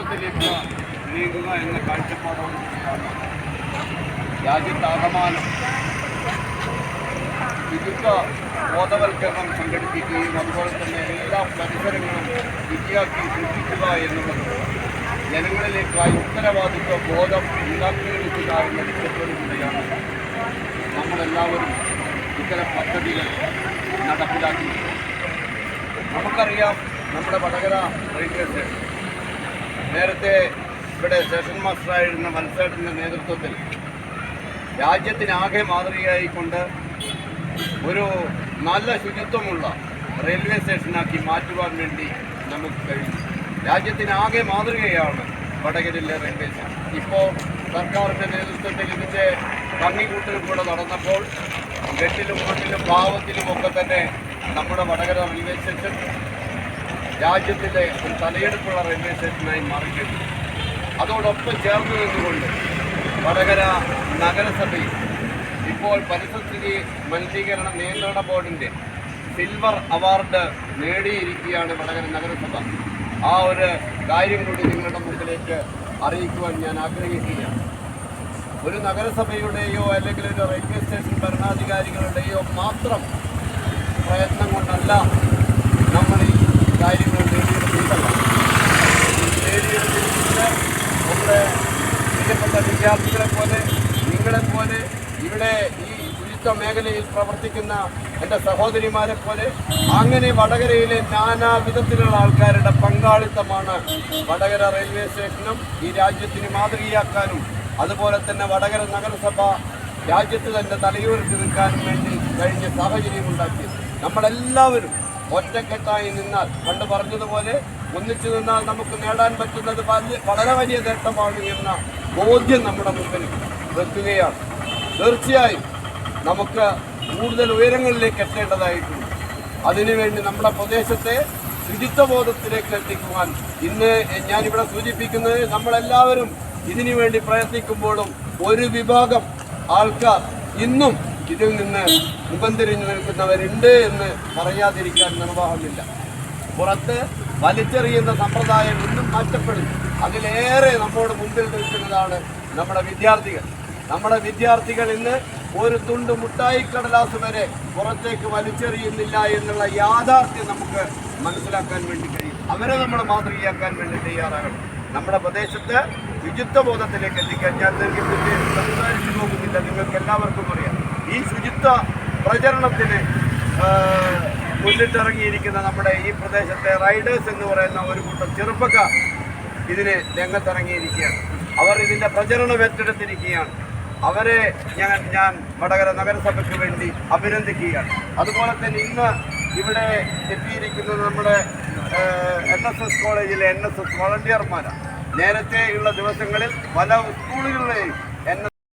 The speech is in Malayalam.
ശുചിത്വത്തിലേക്ക് നീങ്ങുക എന്ന കാഴ്ചപ്പാടാണ് രാജ്യത്താകമാനം വിദുദ്ധ ബോധവൽക്കരണം സംഘടിപ്പിക്കുകയും അതുപോലെ തന്നെ എല്ലാ പരിസരങ്ങളും വിദ്യാർത്ഥി സൂക്ഷിക്കുക എന്നുള്ളത് ജനങ്ങളിലേക്കായി ഉത്തരവാദിത്വ ബോധം ഉണ്ടാക്കിയെടുക്കുക എന്ന ലക്ഷ്യത്തോടുകൂടിയാണ് നമ്മളെല്ലാവരും ഇത്തരം പദ്ധതികൾ നടപ്പിലാക്കിയത് നമുക്കറിയാം നമ്മുടെ വടകര റെയിൽവേ സ്റ്റേഷൻ നേരത്തെ ഇവിടെ സെഷൻ മാസ്റ്ററായിരുന്ന മത്സരത്തിന്റെ നേതൃത്വത്തിൽ രാജ്യത്തിനാകെ മാതൃകയായിക്കൊണ്ട് ഒരു നല്ല ശുചിത്വമുള്ള റെയിൽവേ സ്റ്റേഷനാക്കി മാറ്റുവാൻ വേണ്ടി നമുക്ക് കഴിഞ്ഞു. രാജ്യത്തിനാകെ മാതൃകയാണ് വടകരയിലെ റെയിൽവേ സ്റ്റേഷൻ ഇപ്പോൾ സർക്കാരിന്റെ നേതൃത്വത്തിൽ ഇതിന്റെ ഭംഗിക്കൂട്ടൽ കൂടെ നടന്നപ്പോൾ ഗട്ടിലും മണ്ണിലും ഭാവത്തിലും ഒക്കെ തന്നെ നമ്മുടെ വടകര റെയിൽവേ സ്റ്റേഷൻ രാജ്യത്തിലെ ഒരു തലയെടുപ്പുള്ള റെയിൽവേ സ്റ്റേഷനായി മാറിക്കഴിഞ്ഞു. അതോടൊപ്പം ചേർന്ന് നിന്നുകൊണ്ട് വടകര നഗരസഭയിൽ ഇപ്പോൾ പരിസ്ഥിതി മലിനീകരണ നിയന്ത്രണ ബോർഡിന്റെ സിൽവർ അവാർഡ് നേടിയിരിക്കുകയാണ് വടകര നഗരസഭ. ആ ഒരു കാര്യം കൂടി നിങ്ങളുടെ മുമ്പിലേക്ക് അറിയിക്കുവാൻ ഞാൻ ആഗ്രഹിക്കുകയാണ്. ഒരു നഗരസഭയുടെയോ അല്ലെങ്കിൽ ഒരു റെയിൽവേ സ്റ്റേഷൻ ഭരണാധികാരികളുടെയോ മാത്രം പ്രയത്നം കൊണ്ടല്ല നമ്മൾ ഈ കാര്യങ്ങൾ നേടിയെടുക്കുന്നതല്ല നേടിയെടുത്തിരിക്കുന്നത് നമ്മുടെ വിദ്യാർത്ഥികളെ പോലെ നിങ്ങളെ പോലെ ഇവിടെ ഈ ശുചിത്വ മേഖലയിൽ പ്രവർത്തിക്കുന്ന എന്റെ സഹോദരിമാരെ പോലെ അങ്ങനെ വടകരയിലെ നാനാവിധത്തിലുള്ള ആൾക്കാരുടെ പങ്കാളിത്തമാണ് വടകര റെയിൽവേ സ്റ്റേഷനും ഈ രാജ്യത്തിന് മാതൃകയാക്കാനും അതുപോലെ തന്നെ വടകര നഗരസഭ രാജ്യത്ത് തന്നെ തലയുയർത്തി നിൽക്കാനും വേണ്ടി കഴിഞ്ഞ സാഹചര്യം ഉണ്ടാക്കി നമ്മളെല്ലാവരും ഒറ്റക്കെട്ടായി നിന്നാൽ പണ്ട് പറഞ്ഞതുപോലെ ഒന്നിച്ചു നിന്നാൽ നമുക്ക് നേടാൻ പറ്റുന്നത് വളരെ വലിയ നേട്ടമാണ് എന്ന ബോധ്യം നമ്മുടെ മുമ്പിൽ വെക്കുകയാണ്. തീർച്ചയായും നമുക്ക് കൂടുതൽ ഉയരങ്ങളിലേക്ക് എത്തേണ്ടതായിട്ടുണ്ട്. അതിനുവേണ്ടി നമ്മുടെ പ്രദേശത്തെ ശുചിത്വബോധത്തിലേക്ക് എത്തിക്കുവാൻ ഇന്ന് ഞാനിവിടെ സൂചിപ്പിക്കുന്നത് നമ്മളെല്ലാവരും ഇതിനുവേണ്ടി പ്രയത്നിക്കുമ്പോഴും ഒരു വിഭാഗം ആൾക്കാർ ഇന്നും ഇതിൽ നിന്ന് മുഖം തിരിഞ്ഞു നിൽക്കുന്നവരുണ്ട് എന്ന് പറയാതിരിക്കാൻ നിർവാഹമില്ല. പുറത്ത് വലിച്ചെറിയുന്ന സമ്പ്രദായം ഇന്നും മാറ്റപ്പെടുന്നു അതിലേറെ നമ്മുടെ മുമ്പിൽ നിൽക്കുന്നതാണ് നമ്മുടെ വിദ്യാർത്ഥികൾ. നമ്മുടെ വിദ്യാർത്ഥികൾ ഇന്ന് ഒരു തുണ്ട് മുട്ടായി കടലാസ് വരെ പുറത്തേക്ക് വലിച്ചെറിയുന്നില്ല എന്നുള്ള യാഥാർത്ഥ്യം നമുക്ക് മനസ്സിലാക്കാൻ വേണ്ടി കഴിയും. അവരെ നമ്മൾ മാതൃകയാക്കാൻ വേണ്ടി തയ്യാറാകണം. നമ്മുടെ പ്രദേശത്ത് ശുചിത്വബോധത്തിലേക്ക് എത്തിക്കാൻ ഞാൻ ദീർഘിപ്പിച്ച് സംസാരിച്ചു പോകുന്നില്ല നിങ്ങൾക്ക് എല്ലാവർക്കും അറിയാം. ഈ ശുചിത്വ പ്രചരണത്തിന് മുന്നിട്ടിറങ്ങിയിരിക്കുന്ന നമ്മുടെ ഈ പ്രദേശത്തെ റൈഡേഴ്സ് എന്ന് പറയുന്ന ഒരു കൂട്ടം ചെറുപ്പക്കാർ ഇതിന് രംഗത്തിറങ്ങിയിരിക്കുകയാണ്. അവർ ഇതിന്റെ പ്രചരണം ഏറ്റെടുത്തിരിക്കുകയാണ്. അവരെ ഞാൻ ഞാൻ വടകര നഗരസഭയ്ക്ക് വേണ്ടി അഭിനന്ദിക്കുകയാണ്. അതുപോലെ തന്നെ ഇന്ന് ഇവിടെ എത്തിയിരിക്കുന്നത് നമ്മുടെ എൻ എസ് എസ് കോളേജിലെ എൻ എസ് എസ് വളണ്ടിയർമാരാണ്. നേരത്തെ ഉള്ള ദിവസങ്ങളിൽ പല സ്കൂളുകളിലെയും എൻ